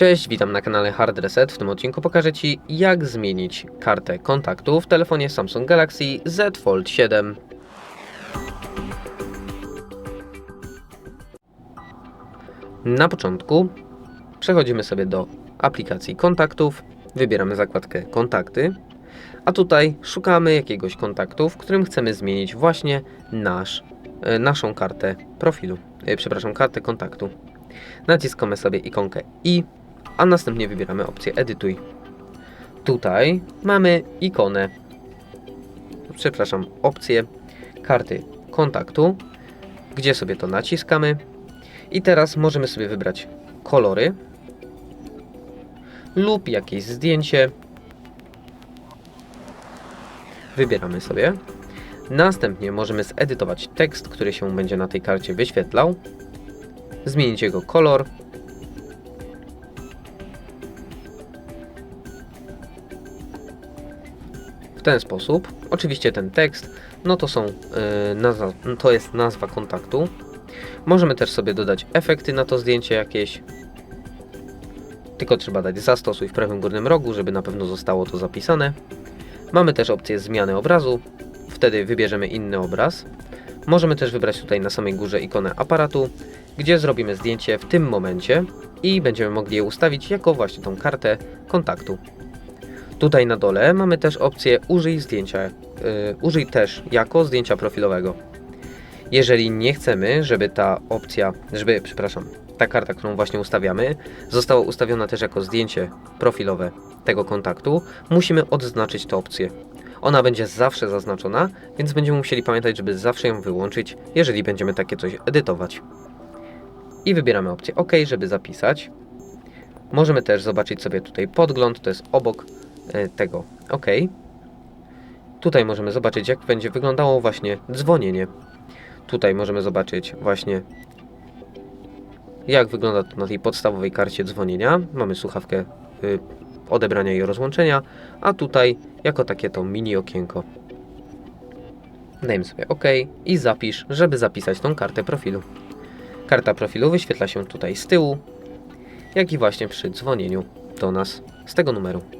Cześć, witam na kanale Hard Reset. W tym odcinku pokażę Ci, jak zmienić kartę kontaktu w telefonie Samsung Galaxy Z Fold 7. Na początku przechodzimy sobie do aplikacji kontaktów, wybieramy zakładkę kontakty, a tutaj szukamy jakiegoś kontaktu, w którym chcemy zmienić właśnie nasz, e, naszą kartę profilu, e, przepraszam, kartę kontaktu. Naciskamy sobie ikonkę i a następnie wybieramy opcję Edytuj. Tutaj mamy ikonę, przepraszam, opcję karty kontaktu, gdzie sobie to naciskamy. I teraz możemy sobie wybrać kolory lub jakieś zdjęcie. Wybieramy sobie. Następnie możemy zedytować tekst, który się będzie na tej karcie wyświetlał. Zmienić jego kolor w ten sposób. Oczywiście ten tekst, no to są, yy, nazwa, to jest nazwa kontaktu. Możemy też sobie dodać efekty na to zdjęcie jakieś. Tylko trzeba dać zastosuj w prawym górnym rogu, żeby na pewno zostało to zapisane. Mamy też opcję zmiany obrazu. Wtedy wybierzemy inny obraz. Możemy też wybrać tutaj na samej górze ikonę aparatu, gdzie zrobimy zdjęcie w tym momencie i będziemy mogli je ustawić jako właśnie tą kartę kontaktu. Tutaj na dole mamy też opcję użyj zdjęcia, yy, użyj też jako zdjęcia profilowego. Jeżeli nie chcemy, żeby ta opcja, żeby, przepraszam, ta karta, którą właśnie ustawiamy, została ustawiona też jako zdjęcie profilowe tego kontaktu, musimy odznaczyć tę opcję. Ona będzie zawsze zaznaczona, więc będziemy musieli pamiętać, żeby zawsze ją wyłączyć, jeżeli będziemy takie coś edytować. I wybieramy opcję OK, żeby zapisać. Możemy też zobaczyć sobie tutaj podgląd, to jest obok tego OK. Tutaj możemy zobaczyć, jak będzie wyglądało właśnie dzwonienie. Tutaj możemy zobaczyć właśnie, jak wygląda to na tej podstawowej karcie dzwonienia. Mamy słuchawkę y, odebrania i rozłączenia, a tutaj jako takie to mini okienko. Dajmy sobie OK i zapisz, żeby zapisać tą kartę profilu. Karta profilu wyświetla się tutaj z tyłu, jak i właśnie przy dzwonieniu do nas z tego numeru.